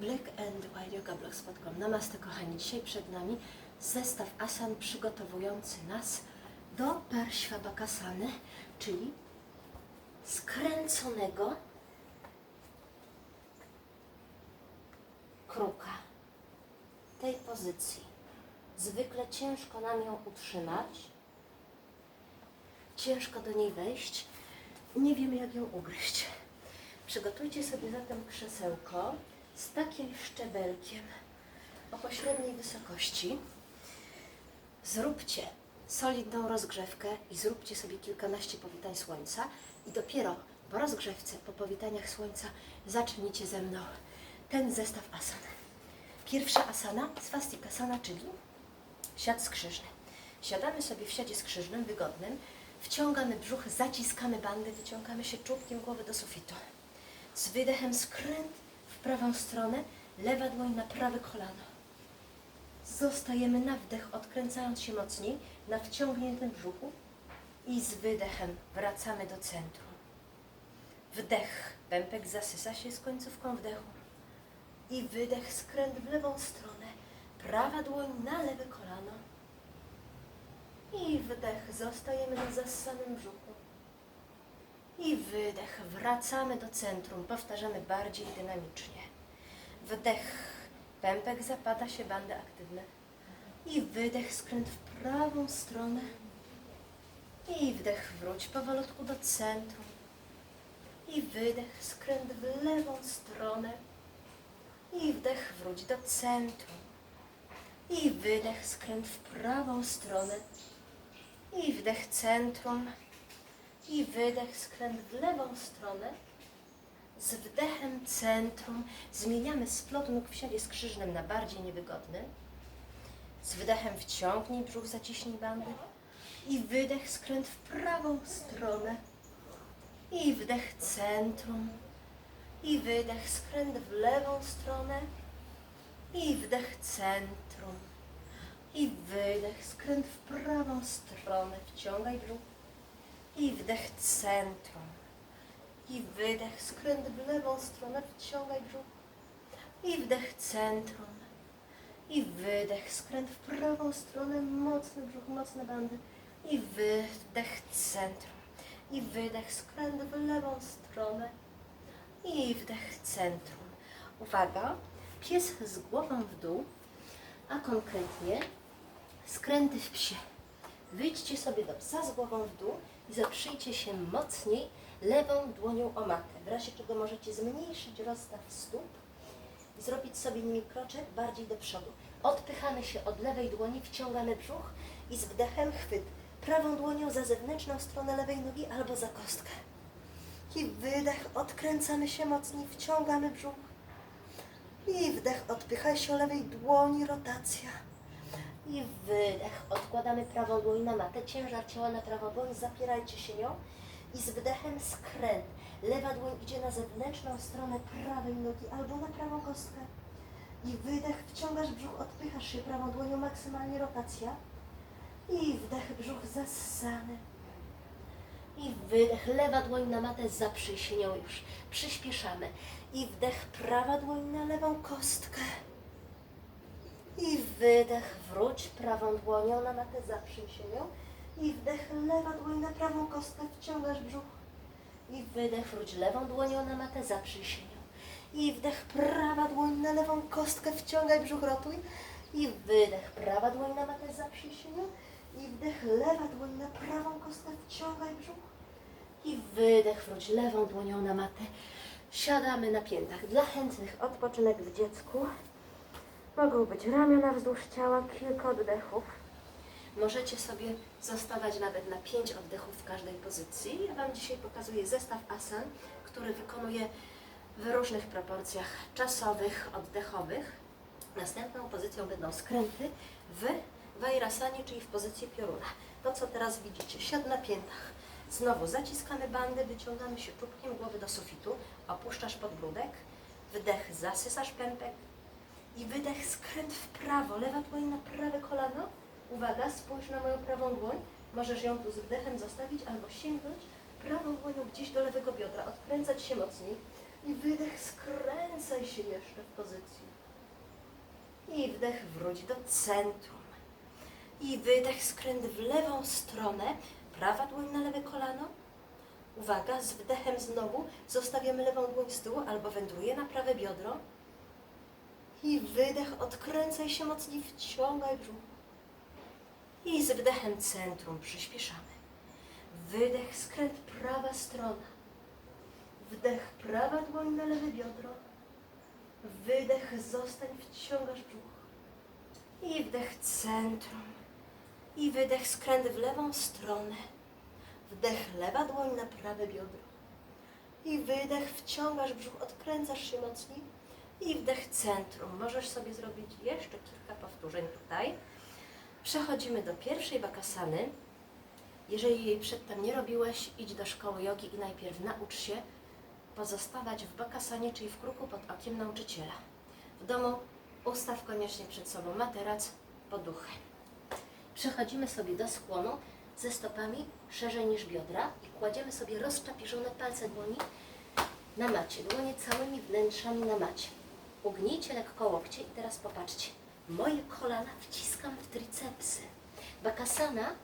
blackandwhiteyogablogspot.com Namaste kochani, dzisiaj przed nami zestaw asan przygotowujący nas do Parshvabakasany, czyli skręconego kruka. Tej pozycji. Zwykle ciężko nam ją utrzymać, ciężko do niej wejść, nie wiemy jak ją ugryźć. Przygotujcie sobie zatem krzesełko z takim szczebelkiem o pośredniej wysokości. Zróbcie solidną rozgrzewkę i zróbcie sobie kilkanaście powitań słońca i dopiero po rozgrzewce, po powitaniach słońca zacznijcie ze mną ten zestaw asan. Pierwsza asana, swastikasana, czyli siad skrzyżny. Siadamy sobie w siadzie skrzyżnym, wygodnym, wciągamy brzuch, zaciskamy bandy, wyciągamy się czubkiem głowy do sufitu. Z wydechem skręt prawą stronę, lewa dłoń na prawe kolano. Zostajemy na wdech, odkręcając się mocniej, na wciągniętym brzuchu i z wydechem wracamy do centrum. Wdech, pępek zasysa się z końcówką wdechu. I wydech, skręt w lewą stronę, prawa dłoń na lewe kolano. I wdech, zostajemy na zassanym brzuchu. I wydech, wracamy do centrum, powtarzamy bardziej dynamicznie. Wdech, pępek zapada się, bandy aktywne. I wydech, skręt w prawą stronę. I wdech, wróć powolutku do centrum. I wydech, skręt w lewą stronę. I wdech, wróć do centrum. I wydech, skręt w prawą stronę. I wdech, centrum. I wydech, skręt w lewą stronę z wdechem centrum zmieniamy splot nóg w siadzie skrzyżnym na bardziej niewygodny. Z wydechem wciągnij brzuch, zaciśnij bandy. I wydech, skręt w prawą stronę. I wdech centrum. I wydech, skręt w lewą stronę. I wdech centrum. I wydech, skręt w prawą stronę. Wciągaj brzuch. I wdech centrum. I wydech, skręt w lewą stronę, wciągaj brzuch. I wdech centrum. I wydech, skręt w prawą stronę, mocny brzuch, mocne bandy. I wydech centrum. I wydech, skręt w lewą stronę. I wdech centrum. Uwaga, pies z głową w dół, a konkretnie skręty w psie. Wyjdźcie sobie do psa z głową w dół i zaprzyjcie się mocniej lewą dłonią o matę. W razie czego możecie zmniejszyć rozstaw stóp i zrobić sobie nimi kroczek bardziej do przodu. Odpychamy się od lewej dłoni, wciągamy brzuch i z wdechem chwyt prawą dłonią za zewnętrzną stronę lewej nogi albo za kostkę. I wydech, odkręcamy się mocniej, wciągamy brzuch. I wdech, odpychaj się o lewej dłoni, rotacja. I wydech, odkładamy prawą dłoń na matę, ciężar ciała na prawą dłoń, zapierajcie się nią i z wdechem skręt. Lewa dłoń idzie na zewnętrzną stronę prawej nogi albo na prawą kostkę. I wydech, wciągasz brzuch, odpychasz się prawą dłonią, maksymalnie rotacja. I wdech, brzuch zassany. I wydech, lewa dłoń na matę, zaprzyj się nią już. Przyspieszamy. I wdech, prawa dłoń na lewą kostkę. I wydech, wróć prawą dłonią na matę, zaprzyj się nią. I wdech, lewa dłoń na prawą kostkę, wciągasz brzuch. I wydech, wróć lewą dłonią na matę, zaprzyj się nią. I wdech, prawa dłoń na lewą kostkę, wciągaj brzuch, rotuj. I wydech, prawa dłoń na matę, zaprzyj się nią. I wdech, lewa dłoń na prawą kostkę, wciągaj brzuch. I wydech, wróć lewą dłonią na matę. Siadamy na piętach. Dla chętnych odpoczynek w dziecku. Mogą być ramiona wzdłuż ciała, kilka oddechów. Możecie sobie zostawać nawet na 5 oddechów w każdej pozycji. Ja Wam dzisiaj pokazuję zestaw asan, który wykonuję w różnych proporcjach czasowych, oddechowych. Następną pozycją będą skręty w Vajrasanie, czyli w pozycji pioruna. To, co teraz widzicie, siad na piętach. Znowu zaciskamy bandy, wyciągamy się czubkiem głowy do sufitu, opuszczasz podbródek, wdech, zasysasz pępek i wydech, skręt w prawo, lewa dłoń na prawe kolano. Uwaga, spójrz na moją prawą dłoń. Możesz ją tu z wdechem zostawić albo sięgnąć prawą dłonią gdzieś do lewego biodra, odkręcać się mocniej. I wydech, skręcaj się jeszcze w pozycji. I wdech wróć do centrum. I wydech skręt w lewą stronę. Prawa dłoń na lewe kolano. Uwaga, z wdechem znowu zostawiamy lewą dłoń z tyłu albo wędruje na prawe biodro. I wydech, odkręcaj się mocniej, wciągaj brzuch. I z wdechem centrum przyspieszamy. Wydech, skręt prawa strona. Wdech, prawa dłoń na lewe biodro. Wydech, zostań, wciągasz brzuch. I wdech centrum. I wydech, skręt w lewą stronę. Wdech, lewa dłoń na prawe biodro. I wydech, wciągasz brzuch, odkręcasz się mocniej. I wdech centrum. Możesz sobie zrobić jeszcze kilka powtórzeń tutaj. Przechodzimy do pierwszej bakasany. Jeżeli jej przedtem nie robiłeś, idź do szkoły jogi i najpierw naucz się pozostawać w bakasanie, czyli w kruku pod okiem nauczyciela. W domu ustaw koniecznie przed sobą materac, poduchy. Przechodzimy sobie do skłonu ze stopami szerzej niż biodra i kładziemy sobie rozczapieżone palce dłoni na macie. Dłonie całymi wnętrzami na macie. Ugnijcie lekko łokcie i teraz popatrzcie. Moje kolana wciskam w tricepsy. Bakasana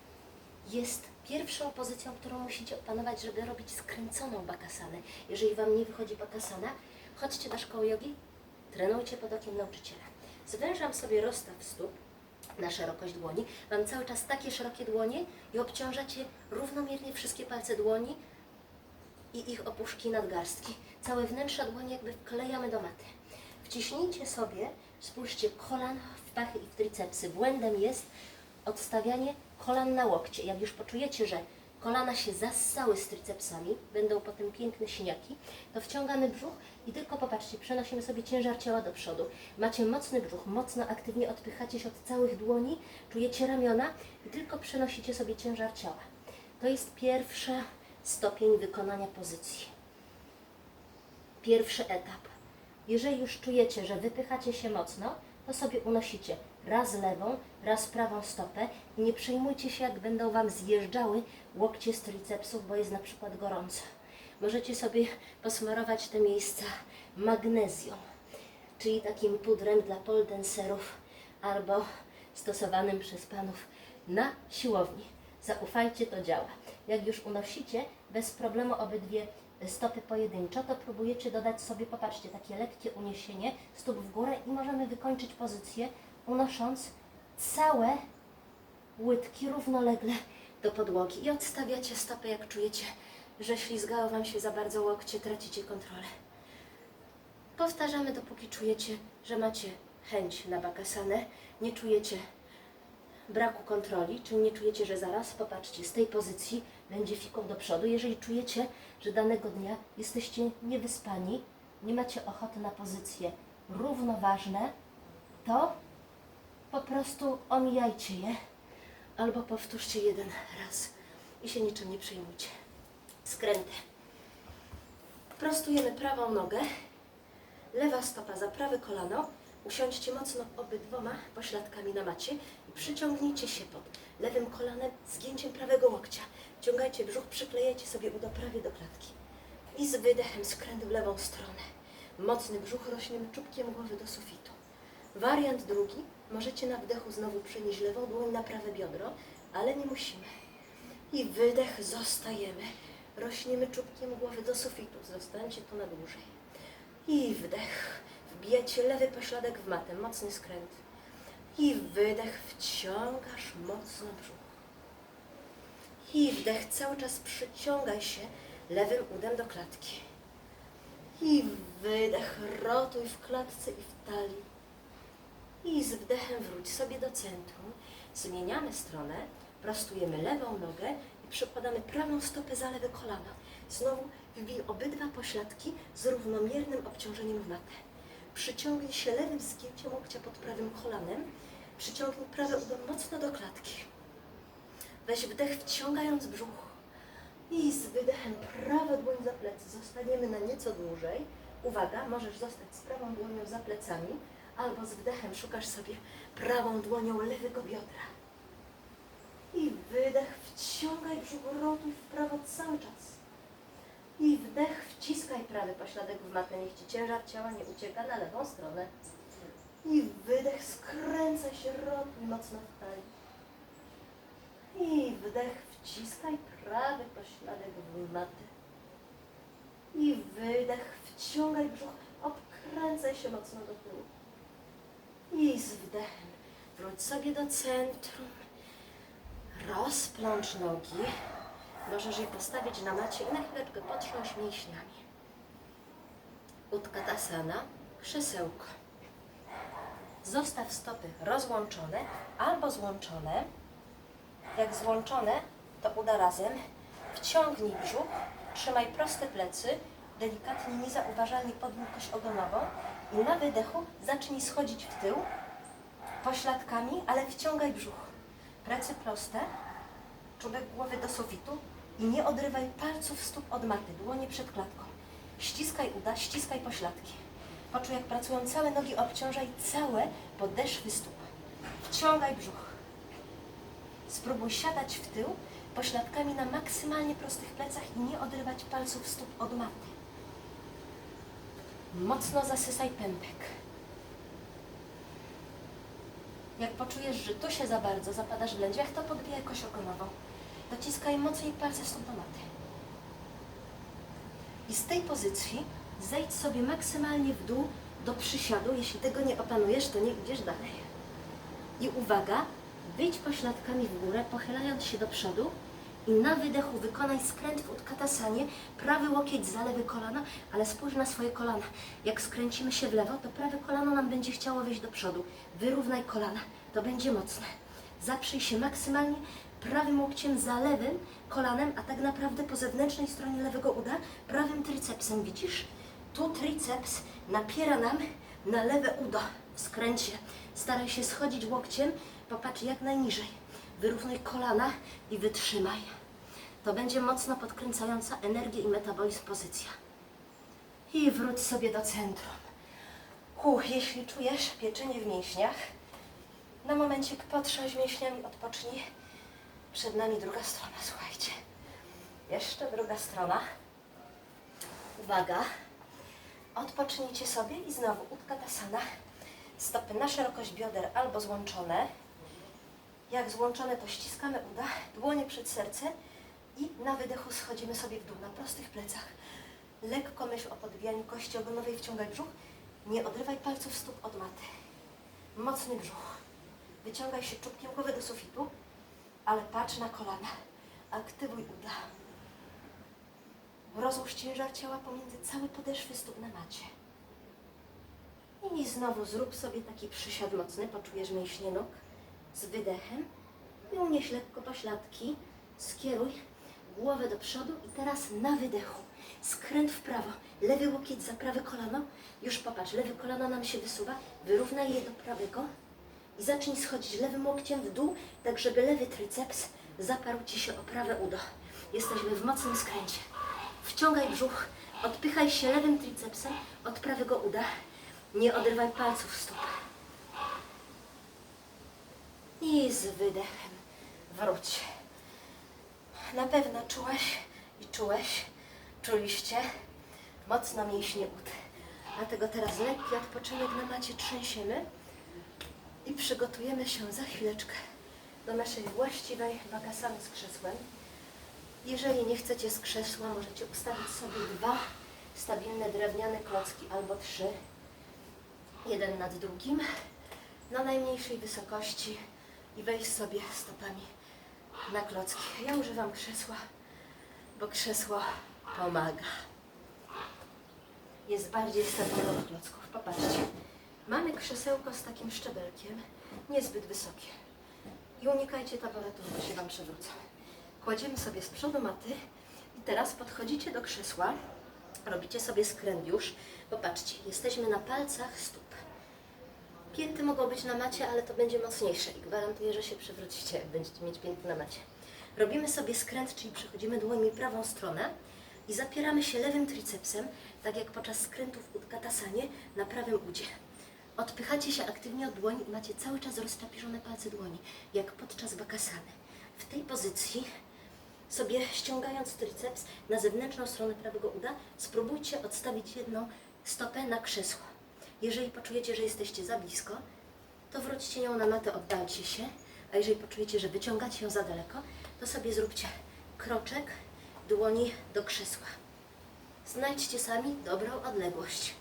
jest pierwszą pozycją, którą musicie opanować, żeby robić skręconą bakasanę. Jeżeli Wam nie wychodzi bakasana, chodźcie do szkoły jogi, trenujcie pod okiem nauczyciela. Zwężam sobie rozstaw stóp na szerokość dłoni. Mam cały czas takie szerokie dłonie i obciążacie równomiernie wszystkie palce dłoni i ich opuszki nadgarstki. Całe wnętrze dłoni jakby wklejamy do maty. Wciśnijcie sobie, spójrzcie, kolan w pachy i w tricepsy. Błędem jest odstawianie kolan na łokcie. Jak już poczujecie, że kolana się zassały z tricepsami, będą potem piękne siniaki, to wciągamy brzuch i tylko popatrzcie, przenosimy sobie ciężar ciała do przodu. Macie mocny brzuch, mocno aktywnie odpychacie się od całych dłoni, czujecie ramiona i tylko przenosicie sobie ciężar ciała. To jest pierwszy stopień wykonania pozycji. Pierwszy etap. Jeżeli już czujecie, że wypychacie się mocno, to sobie unosicie raz lewą, raz prawą stopę i nie przejmujcie się, jak będą Wam zjeżdżały łokcie z tricepsów, bo jest na przykład gorąco. Możecie sobie posmarować te miejsca magnezją, czyli takim pudrem dla poldenserów albo stosowanym przez Panów na siłowni. Zaufajcie, to działa. Jak już unosicie, bez problemu obydwie stopy pojedynczo, to próbujecie dodać sobie, popatrzcie, takie lekkie uniesienie stóp w górę i możemy wykończyć pozycję unosząc całe łydki równolegle do podłogi i odstawiacie stopy, jak czujecie, że ślizgało Wam się za bardzo łokcie, tracicie kontrolę. Powtarzamy, dopóki czujecie, że macie chęć na bakasanę, nie czujecie braku kontroli, czyli nie czujecie, że zaraz, popatrzcie, z tej pozycji będzie fiką do przodu. Jeżeli czujecie, że danego dnia jesteście niewyspani, nie macie ochoty na pozycje równoważne, to po prostu omijajcie je albo powtórzcie jeden raz i się niczym nie przejmujcie. Skręty. Prostujemy prawą nogę, lewa stopa za prawe kolano, usiądźcie mocno obydwoma pośladkami na macie i przyciągnijcie się pod lewym kolanem, zgięciem prawego łokcia. Ciągajcie brzuch, przyklejajcie sobie udo prawie do klatki. I z wydechem skręt w lewą stronę. Mocny brzuch rośniemy czubkiem głowy do sufitu. Wariant drugi. Możecie na wdechu znowu przenieść lewą dłoń na prawe biodro, ale nie musimy. I wydech, zostajemy. Rośniemy czubkiem głowy do sufitu. Zostańcie tu na dłużej. I wdech. Wbijacie lewy pośladek w matę. Mocny skręt. I wydech. Wciągasz mocno brzuch. I wdech. Cały czas przyciągaj się lewym udem do klatki. I wydech. Rotuj w klatce i w talii. I z wdechem wróć sobie do centrum. Zmieniamy stronę, prostujemy lewą nogę i przykładamy prawą stopę za lewe kolano. Znowu wbij obydwa pośladki z równomiernym obciążeniem w matę. Przyciągnij się lewym zgięciem łokcia pod prawym kolanem. Przyciągnij prawe udo mocno do klatki. Weź wdech, wciągając brzuch. I z wydechem prawa dłoń za plecy. Zostaniemy na nieco dłużej. Uwaga, możesz zostać z prawą dłonią za plecami, albo z wdechem szukasz sobie prawą dłonią lewego biodra. I wydech, wciągaj brzuch, rotuj w prawo cały czas. I wdech, wciskaj prawy pośladek w matę, niech Ci ciężar ciała nie ucieka na lewą stronę. I wydech, skręcaj się, rotuj mocno w talii. I wdech, wciskaj prawy pośladek w matę. I wydech, wciągaj brzuch, obkręcaj się mocno do tyłu. I z wdechem wróć sobie do centrum. Rozplącz nogi. Możesz je postawić na macie i na chwileczkę potrząść mięśniami. Utkatasana, krzesełko. Zostaw stopy rozłączone albo złączone. Jak złączone, to uda razem. Wciągnij brzuch, trzymaj proste plecy, delikatnie, niezauważalnie podnij kość ogonową i na wydechu zacznij schodzić w tył pośladkami, ale wciągaj brzuch. Plecy proste, czubek głowy do sufitu i nie odrywaj palców stóp od maty, dłonie przed klatką. Ściskaj uda, ściskaj pośladki. Poczuj, jak pracują całe nogi, obciążaj całe podeszwy stóp. Wciągaj brzuch. Spróbuj siadać w tył pośladkami na maksymalnie prostych plecach i nie odrywać palców stóp od maty. Mocno zasysaj pępek. Jak poczujesz, że tu się za bardzo zapadasz w lędźwiach, to podbijaj kość ogonową. Dociskaj mocniej palce stóp do maty. I z tej pozycji zejdź sobie maksymalnie w dół do przysiadu. Jeśli tego nie opanujesz, to nie idziesz dalej. I uwaga, wyjdź pośladkami w górę, pochylając się do przodu i na wydechu wykonaj skręt w utkatasanie, prawy łokieć za lewy kolana, ale spójrz na swoje kolana. Jak skręcimy się w lewo, to prawe kolano nam będzie chciało wyjść do przodu. Wyrównaj kolana, to będzie mocne. Zaprzyj się maksymalnie prawym łokciem za lewym kolanem, a tak naprawdę po zewnętrznej stronie lewego uda prawym tricepsem, widzisz? Tu triceps napiera nam na lewe udo w skręcie. Staraj się schodzić łokciem, popatrz jak najniżej. Wyrównaj kolana i wytrzymaj. To będzie mocno podkręcająca energię i metabolizm pozycja. I wróć sobie do centrum. Uch, jeśli czujesz pieczenie w mięśniach, na momencik potrząść mięśniami, odpocznij. Przed nami druga strona, słuchajcie. Jeszcze druga strona. Uwaga. Odpocznijcie sobie i znowu utkatasana. Stopy na szerokość bioder albo złączone. Jak złączone, to ściskamy uda, dłonie przed serce i na wydechu schodzimy sobie w dół na prostych plecach. Lekko myśl o podbijaniu kości ogonowej, wciągaj brzuch. Nie odrywaj palców stóp od maty. Mocny brzuch. Wyciągaj się czubkiem głowy do sufitu, ale patrz na kolana. Aktywuj uda. Rozłóż ciężar ciała pomiędzy całe podeszwy stóp na macie. I znowu zrób sobie taki przysiad mocny, poczujesz mięśnie nóg z wydechem i unieś lekko pośladki, skieruj głowę do przodu i teraz na wydechu skręt w prawo, lewy łokieć za prawe kolano, już popatrz, lewe kolano nam się wysuwa, wyrównaj je do prawego i zacznij schodzić lewym łokciem w dół, tak żeby lewy triceps zaparł Ci się o prawe udo. Jesteśmy w mocnym skręcie. Wciągaj brzuch, odpychaj się lewym tricepsem od prawego uda. Nie odrywaj palców stóp. I z wydechem wróć. Na pewno czułaś i czułeś, czuliście mocno mięśnie ud. Dlatego teraz lekki odpoczynek na macie trzęsiemy i przygotujemy się za chwileczkę do naszej właściwej wakasany z krzesłem. Jeżeli nie chcecie z krzesła, możecie ustawić sobie dwa stabilne drewniane klocki albo trzy, jeden nad drugim, na najmniejszej wysokości i wejść sobie stopami na klocki. Ja używam krzesła, bo krzesło pomaga. Jest bardziej stabilne od klocków. Popatrzcie. Mamy krzesełko z takim szczebelkiem, niezbyt wysokie. I unikajcie taboretów, bo się Wam przewrócą. Kładziemy sobie z przodu maty i teraz podchodzicie do krzesła, robicie sobie skręt już. Popatrzcie, jesteśmy na palcach stóp. Pięty mogą być na macie, ale to będzie mocniejsze i gwarantuję, że się przewrócicie, jak będziecie mieć pięty na macie. Robimy sobie skręt, czyli przechodzimy dłońmi prawą stronę i zapieramy się lewym tricepsem, tak jak podczas skrętów w utkatasanie na prawym udzie. Odpychacie się aktywnie od dłoni i macie cały czas rozczapieżone palce dłoni, jak podczas bakasany. W tej pozycji sobie ściągając triceps na zewnętrzną stronę prawego uda, spróbujcie odstawić jedną stopę na krzesło. Jeżeli poczujecie, że jesteście za blisko, to wróćcie ją na matę, oddalcie się, a jeżeli poczujecie, że wyciągacie ją za daleko, to sobie zróbcie kroczek dłoni do krzesła. Znajdźcie sami dobrą odległość.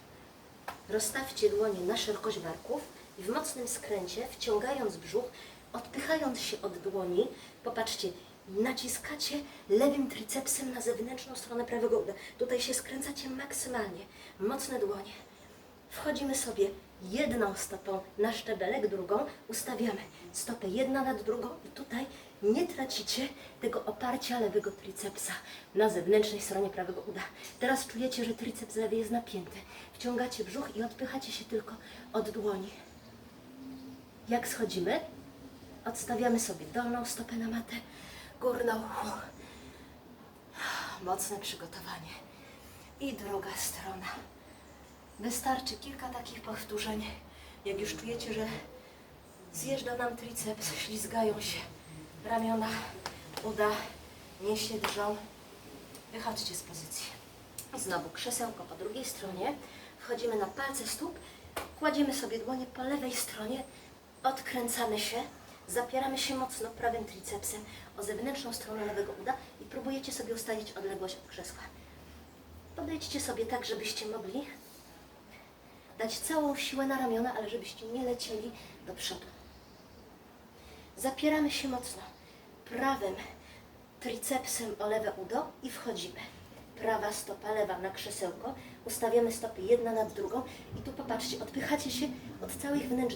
Rozstawcie dłonie na szerokość barków i w mocnym skręcie, wciągając brzuch, odpychając się od dłoni, popatrzcie, naciskacie lewym tricepsem na zewnętrzną stronę prawego uda. Tutaj się skręcacie maksymalnie. Mocne dłonie. Wchodzimy sobie jedną stopą na szczebelek, drugą ustawiamy stopę jedna nad drugą i tutaj nie tracicie tego oparcia lewego tricepsa na zewnętrznej stronie prawego uda. Teraz czujecie, że triceps lewy jest napięty. Wciągacie brzuch i odpychacie się tylko od dłoni. Jak schodzimy, odstawiamy sobie dolną stopę na matę, górną. Mocne przygotowanie. I druga strona. Wystarczy kilka takich powtórzeń. Jak już czujecie, że zjeżdża nam triceps, ślizgają się ramiona, uda, nie się drżą. Wychodźcie z pozycji. Znowu krzesełko po drugiej stronie. Wchodzimy na palce stóp, kładziemy sobie dłonie po lewej stronie, odkręcamy się, zapieramy się mocno prawym tricepsem o zewnętrzną stronę lewego uda i próbujecie sobie ustalić odległość od krzesła. Podejdźcie sobie tak, żebyście mogli dać całą siłę na ramiona, ale żebyście nie lecieli do przodu. Zapieramy się mocno prawym tricepsem o lewe udo i wchodzimy. Prawa stopa lewa na krzesełko, ustawiamy stopy jedna nad drugą i tu popatrzcie, odpychacie się od całych wnętrz